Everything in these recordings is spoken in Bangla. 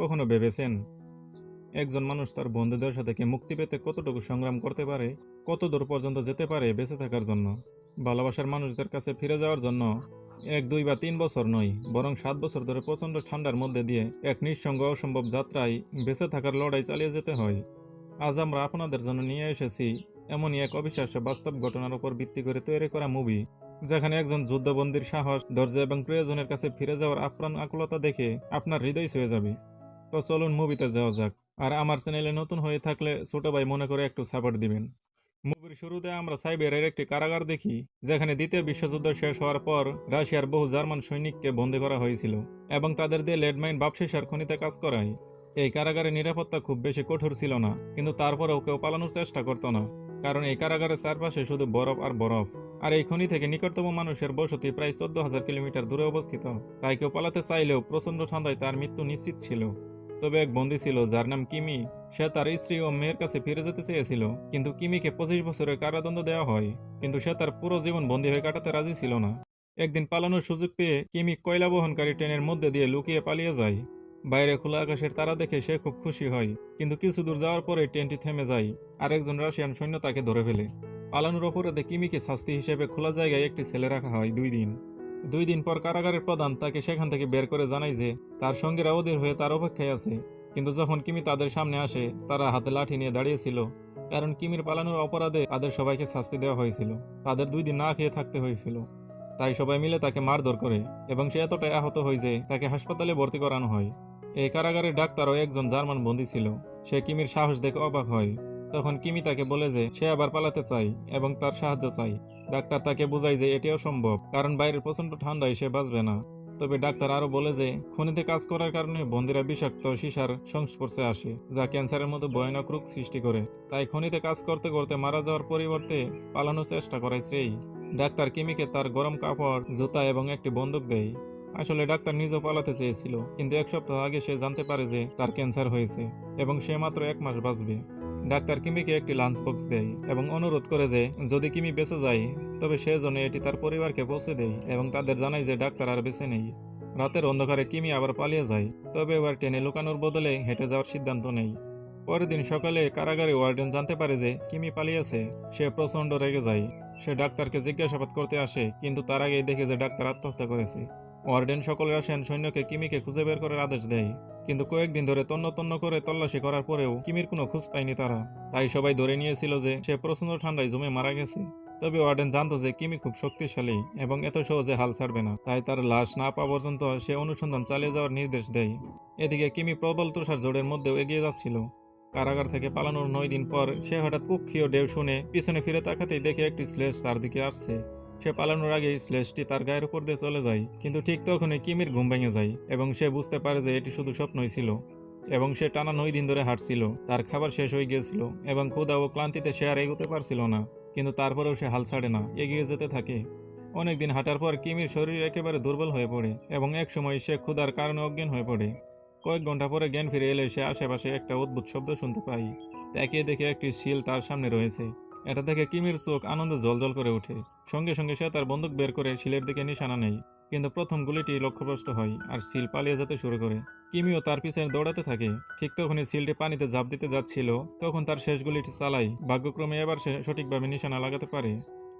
কখনো ভেবেছেন? একজন মানুষ তার বন্ধুদের সাথে মুক্তি পেতে কতটুকু সংগ্রাম করতে পারে, কত দূর পর্যন্ত যেতে পারে বেঁচে থাকার জন্য? ভালোবাসার মানুষদের কাছে ফিরে যাওয়ার জন্য এক, দুই বা তিন বছর নয়, বরং সাত বছর ধরে প্রচণ্ড ঠান্ডার মধ্যে দিয়ে এক নিঃসঙ্গ অসম্ভব যাত্রায় বেঁচে থাকার লড়াই চালিয়ে যেতে হয়। আজ আমরা আপনাদের জন্য নিয়ে এসেছি এমনই এক অবিশ্বাস্য বাস্তব ঘটনার উপর ভিত্তি করে তৈরি করা মুভি, যেখানে একজন যুদ্ধবন্দির সাহস, ধৈর্য এবং প্রিয়জনের কাছে ফিরে যাওয়ার আপ্রাণ আকুলতা দেখে আপনার হৃদয় ছুঁয়ে যাবে। তো চলুন মুভিতে যাওয়া যাক। আর আমার চ্যানেলে নতুন হয়ে থাকলে ছোট ভাই মনে করে একটু সাপোর্ট দিবেন। মুভির শুরুতে আমরা সাইবেরিয়ার একটি কারাগার দেখি, যেখানে দ্বিতীয় বিশ্বযুদ্ধ শেষ হওয়ার পর রাশিয়ার বহু জার্মান সৈনিককে বন্দী করা হয়েছিল এবং তাদের দিয়ে লেডমাইন বাপসিসার খনিতে কাজ করায়। এই কারাগারের নিরাপত্তা খুব বেশি কঠোর ছিল না, কিন্তু তারপরেও কেউ পালানোর চেষ্টা করতো না, কারণ এই কারাগারের চারপাশে শুধু বরফ আর বরফ। আর এই খনি থেকে নিকটতম মানুষের বসতি প্রায় চোদ্দ হাজার কিলোমিটার দূরে অবস্থিত, তাই কেউ পালাতে চাইলেও প্রচণ্ড ঠান্ডায় তার মৃত্যু নিশ্চিত ছিল। তবে এক বন্দী ছিল, যার নাম কিমি। সে তার স্ত্রী ও মেয়ের কাছে ফিরে যেতে চেয়েছিল, কিন্তু কিমিকে পঁচিশ বছরের কারাদণ্ড দেওয়া হয়, কিন্তু সে তার পুরো জীবন বন্দী হয়ে কাটাতে রাজি ছিল না। একদিন পালানোর সুযোগ পেয়ে কিমি কয়লা বহনকারী ট্রেনের মধ্যে দিয়ে লুকিয়ে পালিয়ে যায়। বাইরে খোলা আকাশের তারা দেখে সে খুব খুশি হয়, কিন্তু কিছু দূর যাওয়ার পরে ট্রেনটি থেমে যায় আর একজন রাশিয়ান সৈন্য তাকে ধরে ফেলে। পালানোর অপরাধে কিমিকে শাস্তি হিসেবে খোলা জায়গায় একটি ছেলে রাখা হয় দুই দিন। দুই দিন পর কারাগারের প্রধান তাকে সেখান থেকে বের করে জানায় যে, তার সঙ্গীরা অধীর হয়ে তার অপেক্ষায় আছে। কিন্তু যখন কিমি তাদের সামনে আসে, তারা হাতে লাঠি নিয়ে দাঁড়িয়েছিল। কারণ কিমির পালানোর অপরাধে তাদের সবাইকে শাস্তি দেওয়া হয়েছিল। তাদের দুই দিন না খেয়ে থাকতে হয়েছিল। তাই সবাই মিলে তাকে মারধর করে এবং সে এতটাই আহত হয় যে, তাকে হাসপাতালে ভর্তি করানো হয়। এই কারাগারের ডাক্তারও একজন জার্মান বন্দী ছিল। সে কিমির সাহস দেখে অবাক হয়। তখন কিমি তাকে বলে যে, সে আবার পালাতে চায় এবং তার সাহায্য চায়। ডাক্তার তাকে বোঝায় যে এটিও সম্ভব, কারণ বাইরের প্রচণ্ড ঠান্ডায় সে বাঁচবে না। তবে ডাক্তার আরও বলে যে, খনিতে কাজ করার কারণে বন্দিরা বিষাক্ত সীসার সংস্পর্শে আসে, যা ক্যান্সারের মতো ভয়ানক রোগ সৃষ্টি করে। তাই খনিতে কাজ করতে করতে মারা যাওয়ার পরিবর্তে পালানোর চেষ্টা করায় সেই ডাক্তার কিমিকে তার গরম কাপড়, জুতা এবং একটি বন্দুক দেয়। আসলে ডাক্তার নিজেও পালাতে চেয়েছিল, কিন্তু এক সপ্তাহ আগে সে জানতে পারে যে তার ক্যান্সার হয়েছে, এবং সে মাত্র এক মাস বাঁচবে। ডাক্তার কিমিকে একটি লাঞ্চ বক্স দেয় এবং অনুরোধ করে যে, যদি কিমি বেঁচে যায়, তবে সে জন্য এটি তার পরিবারকে পৌঁছে দেয় এবং তাদের জানায় যে ডাক্তার আর বেঁচে নেই। রাতের অন্ধকারে কিমি আবার পালিয়ে যায়, তবে এবার ট্রেনে লুকানোর বদলে হেঁটে যাওয়ার সিদ্ধান্ত নেই পরের দিন সকালে কারাগারে ওয়ার্ডেন জানতে পারে যে, কিমি পালিয়েছে। সে প্রচণ্ড রেগে যায়। সে ডাক্তারকে জিজ্ঞাসাবাদ করতে আসে, কিন্তু তার আগেই দেখে যে ডাক্তার আত্মহত্যা করেছে। ওয়ার্ডেন সকল রাশিয়ান সৈন্যকে কিমিকে খুঁজে বের করার আদেশ দেয়। কিন্তু কয়েকদিন ধরে তন্ন তন্ন করে তল্লাশি করার পরেও কিমির কোনো খোঁজ পায়নি তারা। তাই সবাই ধরে নিয়েছিল যে সে প্রচণ্ড ঠান্ডায় জমে মারা গেছে। তবে ওয়ার্ডেন জানতো যে কিমি খুব শক্তিশালী এবং এত সহজে হাল ছাড়বে না। তাই তার লাশ না পাওয়া পর্যন্ত সে অনুসন্ধান চালিয়ে যাওয়ার নির্দেশ দেয়। এদিকে কিমি প্রবল তুষার জোরের মধ্যেও এগিয়ে যাচ্ছিল। কারাগার থেকে পালানোর নয় দিন পর সে হঠাৎ কুক্ষীয় ঢেউ শুনে পিছনে ফিরে তাকাতেই দেখে একটি স্লেশ তার দিকে আসছে। সে পালানোর আগেই স্লেশটি তার গায়ের উপর দিয়ে চলে যায়, কিন্তু ঠিক তখনই কিমির ঘুম ভেঙে যায় এবং সে বুঝতে পারে যে এটি শুধু স্বপ্নই ছিল এবং সে টানা নয় দিন ধরে হাঁটছিল, তার খাবার শেষ হয়ে গিয়েছিল এবং ক্ষুধা ও ক্লান্তিতে সে আর এগোতে পারছিল না, কিন্তু তারপরেও সে হাল ছাড়ে না, এগিয়ে যেতে থাকে। অনেকদিন হাঁটার পর কিমির শরীর একেবারে দুর্বল হয়ে পড়ে এবং এক সময় সে ক্ষুধার কারণে অজ্ঞান হয়ে পড়ে। কয়েক ঘণ্টা পরে জ্ঞান ফিরে এলে সে আশেপাশে একটা অদ্ভুত শব্দ শুনতে পাই তাকিয়ে দেখে একটি শিল তার সামনে রয়েছে। এটা থেকে কিমির চোখ আনন্দে জলজল করে ওঠে। সঙ্গে সঙ্গে সে তার বন্দুক বের করে শিলের দিকে নিশানা নেয়, কিন্তু প্রথম গুলিটি লক্ষ্যভ্রষ্ট হয় আর সিল পালিয়ে যেতে শুরু করে। কিমিও তার পিছনে দৌড়াতে থাকে। ঠিক তখনই সিলটি পানিতে ঝাঁপ দিতে যাচ্ছিল, তখন তার শেষ গুলিটি চালাই ভাগ্যক্রমে এবার সে সঠিকভাবে নিশানা লাগাতে পারে।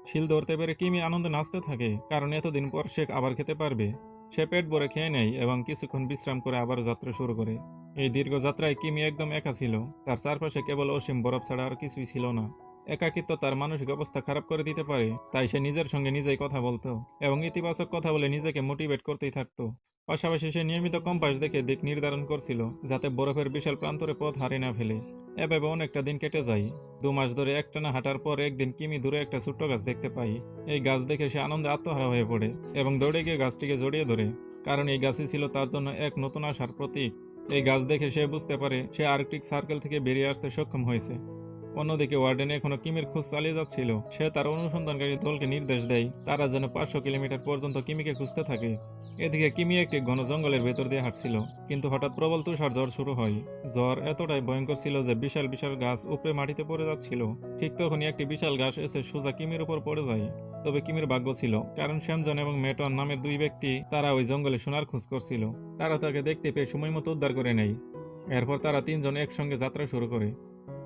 শিল ধরতে পেরে কিমি আনন্দে নাচতে থাকে, কারণ এতদিন পর সে আবার খেতে পারবে। সে পেট ভরে খেয়ে নেয় এবং কিছুক্ষণ বিশ্রাম করে আবার যাত্রা শুরু করে। এই দীর্ঘ যাত্রায় কিমি একদম একা ছিল, তার চারপাশে কেবল অসীম বরফ ছাড়া আর কিছুই ছিল না। একাকিত্ব তার মানসিক অবস্থা খারাপ করে দিতে পারে, তাই সে নিজের সঙ্গে নিজেই কথা বলতো এবং ইতিবাচক কথা বলে নিজেকে মোটিভেট করতেই থাকতো। পাশাপাশি সে নিয়মিত কম্পাস দেখে দিক নির্ধারণ করছিল, যাতে বরফের বিশাল প্রান্তরে পথ হারিয়ে না ফেলে। এভাবে অনেকটা দিন কেটে যায়। দু মাস ধরে একটানা হাঁটার পর একদিন কিমি দূরে একটা ছোট্ট গাছ দেখতে পাই। এই গাছ দেখে সে আনন্দে আত্মহারা হয়ে পড়ে এবং দৌড়ে গিয়ে গাছটিকে জড়িয়ে ধরে। কারণ এই গাছই ছিল তার জন্য এক নতুন আশার প্রতীক। এই গাছ দেখে সে বুঝতে পারে সে আর্কটিক সার্কেল থেকে বেরিয়ে আসতে সক্ষম হয়েছে। অন্যদিকে ওয়ার্ডেন এখনও কিমির খোঁজ চালিয়ে যাচ্ছিল। সে তার অনুসন্ধানকারী দলকে নির্দেশ দেয়, তারা যেন পাঁচশো কিলোমিটার পর্যন্ত কিমিকে খুঁজতে থাকে। এদিকে কিমি একটি ঘন জঙ্গলের ভেতর দিয়ে হাঁটছিল, কিন্তু হঠাৎ প্রবল তুষার ঝড় শুরু হয়। ঝড় এতটাই ভয়ঙ্কর ছিল যে বিশাল বিশাল গাছ উপরে মাটিতে পড়ে যাচ্ছিল। ঠিক তখনই একটি বিশাল গাছ এসে সোজা কিমির উপর পড়ে যায়। তবে কিমির ভাগ্য ছিল, কারণ শ্যামজন এবং মেটন নামের দুই ব্যক্তি তারা ওই জঙ্গলে সোনার খোঁজ করছিল। তারা তাকে দেখতে পেয়ে সময় মতো উদ্ধার করে নেয়। এরপর তারা তিনজন একসঙ্গে যাত্রা শুরু করে।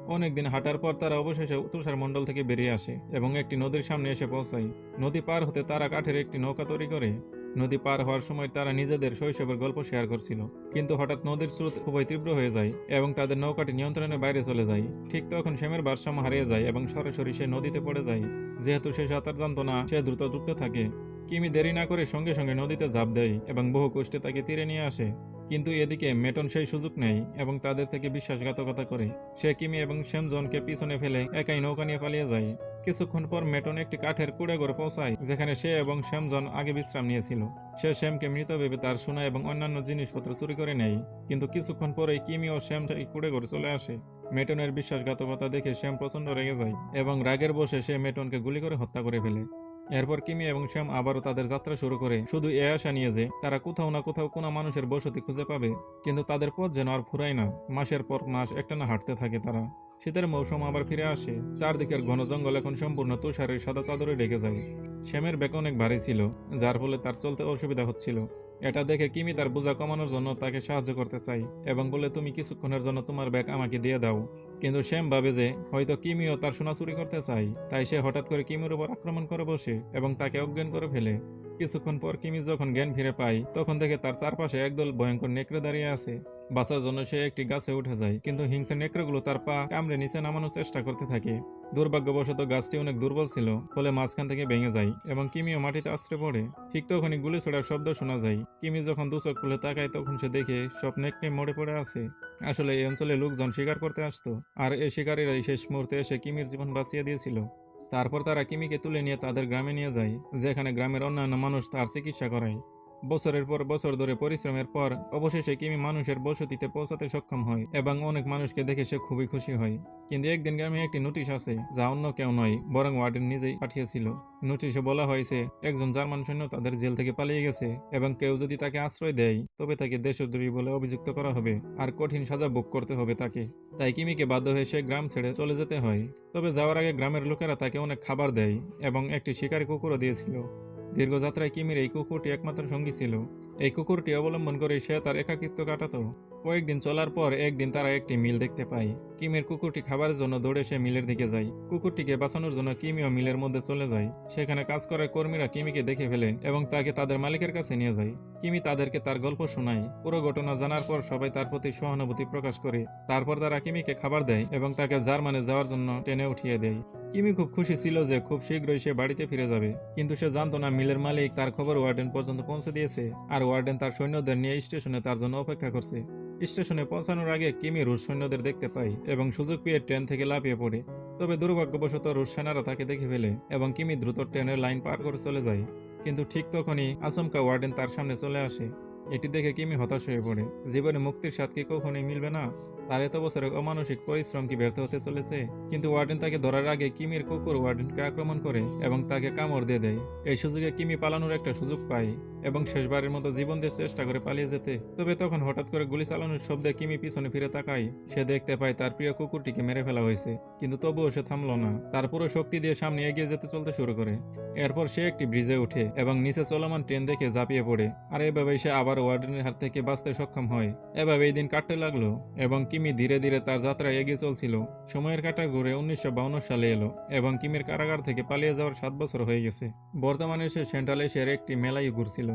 অনেকদিন হাঁটার পর তারা অবশেষে তুষার মণ্ডল থেকে বেরিয়ে আসে এবং একটি নদীর সামনে এসে পৌঁছায়। নদী পার হতে তারা কাঠের একটি নৌকা তৈরি করে। নদী পার হওয়ার সময় তারা নিজেদের শৈশবের গল্প শেয়ার করছিল। কিন্তু হঠাৎ নদীর স্রোত খুবই তীব্র হয়ে যায় এবং তাদের নৌকাটি নিয়ন্ত্রণের বাইরে চলে যায়। ঠিক তখন শ্যামের ভারসাম্য হারিয়ে যায় এবং সরাসরি সে নদীতে পড়ে যায়। যেহেতু সে সাঁতার জানত না, সে দ্রুত ডুবতে থাকে। কিমি দেরি না করে সঙ্গে সঙ্গে নদীতে ঝাঁপ দেয় এবং বহু কষ্টে তাকে তীরে নিয়ে আসে। কিন্তু এদিকে মেটন সেই সুযোগ নেয় এবং তাদের থেকে বিশ্বাসঘাতকতা করে। সে কিমি এবং শ্যামজনকে পিছনে ফেলে একাই নৌকা নিয়ে পালিয়ে যায়। কিছুক্ষণ পর মেটন একটি কাঠের কুড়ে ঘরে পৌঁছায়, যেখানে সে এবং শ্যামজন আগে বিশ্রাম নিয়েছিল। সে শ্যামকে মৃত ভেবে তার সোনা এবং অন্যান্য জিনিসপত্র চুরি করে নেয়, কিন্তু কিছুক্ষণ পরে কিমি ও শ্যাম সেই কুড়ে ঘরে চলে আসে। মেটনের বিশ্বাসঘাতকতা দেখে শ্যাম প্রচণ্ড রেগে যায় এবং রাগের বসে সে মেটনকে গুলি করে হত্যা করে ফেলে। এরপর কিমি এবং শ্যাম আবারও তাদের যাত্রা শুরু করে। শুধু এ আশা নিয়ে যে, তারা কোথাও না কোথাও কোনো মানুষের বসতি খুঁজে পাবে। কিন্তু তাদের পথ যেন আর ফুরায় না। মাসের পর মাস একটানা হাঁটতে থাকে তারা। শীতের মৌসুম আবার ফিরে আসে। চারদিকের ঘন জঙ্গল এখন সম্পূর্ণ তুষারের সাদা চাদরে ঢেকে যায়। শ্যামের ব্যাগ অনেক ভারী ছিল, যার ফলে তার চলতে অসুবিধা হচ্ছিল। এটা দেখে কিমি তার বোঝা কমানোর জন্য তাকে সাহায্য করতে চাই এবং বলে, তুমি কিছুক্ষণের জন্য তোমার ব্যাগ আমাকে দিয়ে দাও। কিন্তু শ্যাম ভাবে যে, হয়তো কিমিও তার সোনা চুরি করতে চাই তাই সে হঠাৎ করে কিমির উপর আক্রমণ করে বসে এবং তাকে অজ্ঞান করে ফেলে। কিছুক্ষণ পর কিমি যখন জ্ঞান ফিরে পায়, তখন থেকে তার চারপাশে একদল ভয়ঙ্কর নেকড়ে দাঁড়িয়ে আছে। বাঁচার জন্য সে একটি গাছে উঠে যায়, কিন্তু হিংসা নেকড়েগুলো তার পা কামড়ে নিচে নামানোর চেষ্টা করতে থাকে। দুর্ভাগ্যবশত গাছটি অনেক দুর্বল ছিল, ফলে মাঝখান থেকে ভেঙে যায় এবং কিমিও মাটিতে আশ্রে পড়ে। ঠিক তখনই গুলি ছোড়ার শব্দ শোনা যায়। কিমি যখন দুচক খুলে তাকায়, তখন সে দেখে সব নেকড়ে মরে পড়ে আছে। আসলে এই অঞ্চলে লোকজন শিকার করতে আসতো, আর এই শিকারীরাই শেষ মুহূর্তে এসে কিমির জীবন বাঁচিয়ে দিয়েছিল। তারপর তারা কিমিকে তুলে নিয়ে তাদের গ্রামে নিয়ে যায়, যেখানে গ্রামের অন্যান্য মানুষ তার চিকিৎসা করায়। বছরের পর বছর ধরে পরিশ্রমের পর অবশেষে কিমি মানুষের বসতিতে পৌঁছাতে সক্ষম হয় এবং অনেক মানুষকে দেখে সে খুবই খুশি হয়। কিন্তু একদিন গ্রামে একটি নোটিশ আছে, যা অন্য কেউ নয়, বরং ওয়ার্ডেন নিজেই পাঠিয়েছিল। নোটিশে বলা হয়েছে, একজন জার্মান সৈন্য তাদের জেল থেকে পালিয়ে গেছে এবং কেউ যদি তাকে আশ্রয় দেয়, তবে তাকে দেশদ্রোহী বলে অভিযুক্ত করা হবে। আর কঠিন সাজা ভোগ করতে হবে তাকে। তাই কিমিকে বাধ্য হয়ে সে গ্রাম ছেড়ে চলে যেতে হয়। তবে যাওয়ার আগে গ্রামের লোকেরা তাকে অনেক খাবার দেয় এবং একটি শিকারী কুকুরও দিয়েছিল। দীর্ঘযাত্রায় কিমির এই কুকুরটি একমাত্র সঙ্গী ছিল। এই কুকুরটি অবলম্বন করে সে তার একাকিত্ব কাটাতো। কয়েকদিন চলার পর একদিন তারা একটি মিল দেখতে পায়। কিমের কুকুরটি খাবারের জন্য দৌড়ে সে মিলের দিকে যায়। কুকুরটিকে বাঁচানোর জন্য কিমিও মিলের মধ্যে চলে যায়। সেখানে কাজ করার কর্মীরা কিমিকে দেখে ফেলে এবং তাকে তাদের মালিকের কাছে নিয়ে যায়। কিমি তাদেরকে তার গল্প শোনায়। পুরো ঘটনা জানার পর সবাই তার প্রতি সহানুভূতি প্রকাশ করে। তারপর তারা কিমিকে খাবার দেয় এবং তাকে জার্মানে যাওয়ার জন্য টেনে উঠিয়ে দেয়। কিমি খুব খুশি ছিল যে খুব শীঘ্রই সে বাড়িতে ফিরে যাবে। কিন্তু সে জানতো না মিলের মালিক তার খবর ওয়ার্ডেন পর্যন্ত পৌঁছে দিয়েছে। আর ওয়ার্ডেন তার সৈন্যদের নিয়ে স্টেশনে তার জন্য অপেক্ষা করছে। স্টেশনে পৌঁছানোর আগে কিমি রুশ সৈন্যদের দেখতে পাই এবং সুযোগ পেয়ে ট্রেন থেকে লাফিয়ে পড়ে। তবে দুর্ভাগ্যবশত রুশ সেনারা তাকে দেখে ফেলে এবং কিমি দ্রুত ট্রেনের লাইন পার করে চলে যায়। কিন্তু ঠিক তখনই আচমকা ওয়ার্ডেন তার সামনে চলে আসে। এটি দেখে কিমি হতাশ হয়ে পড়ে। জীবনে মুক্তির স্বাদ কি কখনোই মিলবে না? তার এত বছরের অমানসিক পরিশ্রম কি ব্যর্থ হতে চলেছে? কিন্তু ওয়ার্ডেন তাকে ধরার আগে কিমির কুকুর ওয়ার্ডেনকে আক্রমণ করে এবং তাকে কামড় দিয়ে দেয়। এই সুযোগে কিমি পালানোর একটা সুযোগ পায় এবং শেষবারের মতো জীবন দিয়ে চেষ্টা করে পালিয়ে যেতে। তবে তখন হঠাৎ করে গুলি চালানোর শব্দে কিমি পিছনে ফিরে তাকায়। সে দেখতে পায় তার প্রিয় কুকুরটিকে মেরে ফেলা হয়েছে, কিন্তু তবুও সে থামল না। তার পুরো শক্তি দিয়ে সামনে এগিয়ে যেতে চলতে শুরু করে। এরপর সে একটি ব্রিজে উঠে এবং নিচে চলমান ট্রেন দেখে ঝাঁপিয়ে পড়ে। আর এভাবেই সে আবার ওয়ার্ডেনের হাত থেকে বাঁচতে সক্ষম হয়। এভাবে এই দিন কাটতে লাগল এবং কিমি ধীরে ধীরে তার যাত্রা এগিয়ে চলছিল। সময়ের কাটা ঘুরে উনিশশো সালে এলো এবং কিমির কারাগার থেকে পালিয়ে যাওয়ার সাত বছর হয়ে গেছে। বর্তমানে সে সেন্ট্রাল এশিয়ার একটি মেলায় ঘুরছিল।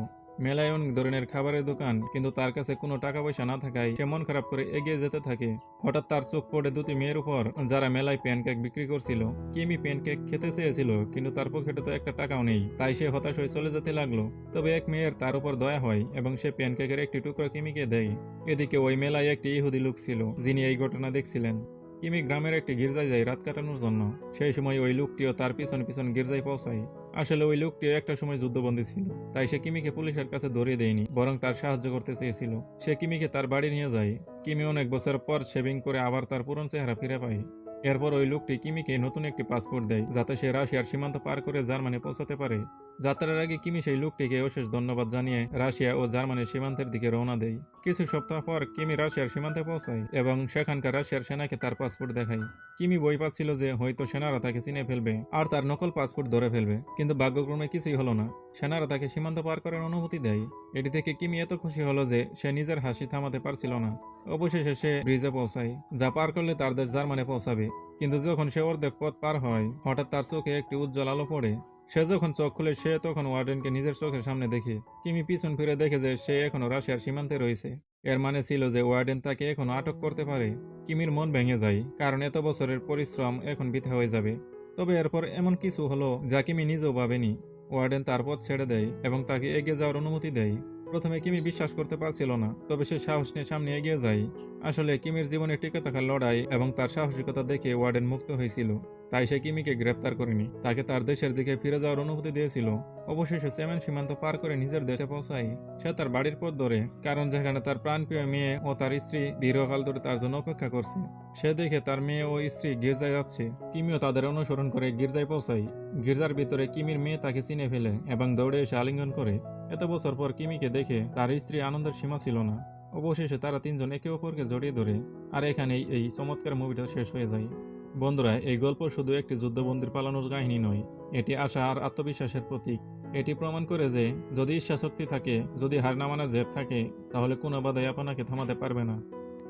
মেলায় অনেক ধরনের খাবারের দোকান, কিন্তু তার কাছে কোনো টাকা পয়সা না থাকায় সে মন খারাপ করে এগিয়ে যেতে থাকে। হঠাৎ তার চোখ পড়ে দুটি মেয়ের উপর, যারা মেলায় প্যানকেক বিক্রি করছিল। কিমি প্যানকেক খেতে চেয়েছিল, কিন্তু তার পকেটে তো একটা টাকাও নেই। তাই সে হতাশ হয়ে চলে যেতে লাগল। তবে এক মেয়ের তার উপর দয়া হয় এবং সে প্যানকেকের একটি টুকরো কিমিকে দেয়। এদিকে ওই মেলায় একটি ইহুদি লোক ছিল, যিনি এই ঘটনা দেখছিলেন। কিমি গ্রামের একটি গির্জায় যায় রাত কাটানোর জন্য। সেই সময় ওই লোকটিও তার পিছন পিছন গির্জায় পৌঁছায়। আসলে ওই লোকটিও একটা সময় যুদ্ধবন্দী ছিল, তাই সে কিমিকে পুলিশের কাছে ধরিয়ে দেয়নি, বরং তার সাহায্য করতে চেয়েছিল। সে কিমিকে তার বাড়ি নিয়ে যায়। কিমি অনেক বছর পর শেভিং করে আবার তার পুরন চেহারা ফিরে পায়। এরপর ওই লোকটি কিমিকে নতুন একটি পাসপোর্ট দেয়, যাতে সে রাশিয়ার সীমান্ত পার করে জার্মানি পৌঁছাতে পারে। যাত্রার আগে কিমি সেই লোকটিকে অশেষ ধন্যবাদ জানিয়ে রাশিয়া ও জার্মানির সীমান্তের দিকে রওনা দেয়। কিছু সপ্তাহ পর কিমি রাশিয়ার সীমান্তে পৌঁছায় এবং সেখানকার রাশিয়ার সেনাকে তার পাসপোর্ট দেখায়। কিমি বই পাচ্ছিল যে হয়তো সেনারা তাকে চিনে ফেলবে আর তার নকল পাসপোর্ট ধরে ফেলবে, কিন্তু ভাগ্যক্রমে কিছুই হলো না। সেনারা তাকে সীমান্ত পার করার অনুমতি দেয়। এটি থেকে কিমি এত খুশি হলো যে সে নিজের হাসি থামাতে পারছিল না। অবশেষে সে ব্রিজে পৌঁছায়, যা পার করলে তার দেশ জার্মানে পৌঁছাবে। কিন্তু যখন সে অর্ধেক পথ পার হয়, হঠাৎ তার চোখে একটি উজ্জ্বল আলো পড়ে। সে যখন চোখ খুলে, সে তখন ওয়ার্ডেনকে নিজের চোখের সামনে দেখে, কিমি পিছন ফিরে দেখে যে সে এখনও রাশিয়ার সীমান্তে রয়েছে। এর মানে ছিল যে ওয়ার্ডেন তাকে এখনও আটক করতে পারে। কিমির মন ভেঙে যায়, কারণ এত বছরের পরিশ্রম এখন বৃথা হয়ে যাবে। তবে এরপর এমন কিছু হলো যা কিমি নিজেও ভাবেনি। ওয়ার্ডেন তার পথ ছেড়ে দেয় এবং তাকে এগিয়ে যাওয়ার অনুমতি দেয়। প্রথমে কিমি বিশ্বাস করতে পারছিল না, তবে সে সাহস নিয়ে সামনে এগিয়ে যায়। আসলে কিমির জীবনে টিকে থাকার লড়াই এবং তার সাহসিকতা দেখে ওয়ার্ডেন মুক্ত হয়েছিল। তাই সে কিমিকে গ্রেপ্তার করেনি। তাকে তার দেশের দিকে ফিরে যাওয়ার অনুমতি দিয়েছিল। অবশেষে সেমেন সীমান্ত পার করে নিজের দেশে পৌঁছায়। সে তার বাড়ির পথ ধরে, কারণ যেখানে তার প্রাণপ্রিয় মেয়ে ও তার স্ত্রী দীর্ঘকাল ধরে তার জন্য অপেক্ষা করছে। সে দেখে তার মেয়ে ও স্ত্রী গির্জায় যাচ্ছে। কিমিও তাদের অনুসরণ করে গির্জায় পৌঁছায়। গির্জার ভিতরে কিমির মেয়ে তাকে চিনে ফেলে এবং দৌড়ে এসে আলিঙ্গন করে। এত বছর পর কিমিকে দেখে তার স্ত্রী আনন্দের সীমা ছিল না। অবশেষে তারা তিনজন একে অপরকে জড়িয়ে ধরে। আর এখানেই এই চমৎকার মুভিটা শেষ হয়ে যায়। বন্ধুরা, এই গল্প শুধু একটি যুদ্ধবন্দির পালানোর কাহিনী নয়, এটি আশা আর আত্মবিশ্বাসের প্রতীক। এটি প্রমাণ করে যে, যদি ইচ্ছাশক্তি থাকে, যদি হার না জেদ থাকে, তাহলে কোনো বাধাই আপনাকে থামাতে পারবে না।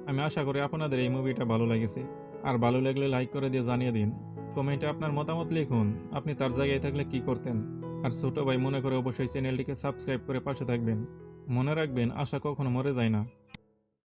আমি আশা করি আপনাদের এই মুভিটা ভালো লেগেছে। আর ভালো লাগলে লাইক করে দিয়ে জানিয়ে দিন। কমেন্টে আপনার মতামত লিখুন, আপনি তার জায়গায় থাকলে কি করতেন। আর ছোট ভাই মনে করে অবশ্যই চ্যানেলটিকে সাবস্ক্রাইব করে পাশে থাকবেন। মনে রাখবেন, আশা কখনো মরে যায় না।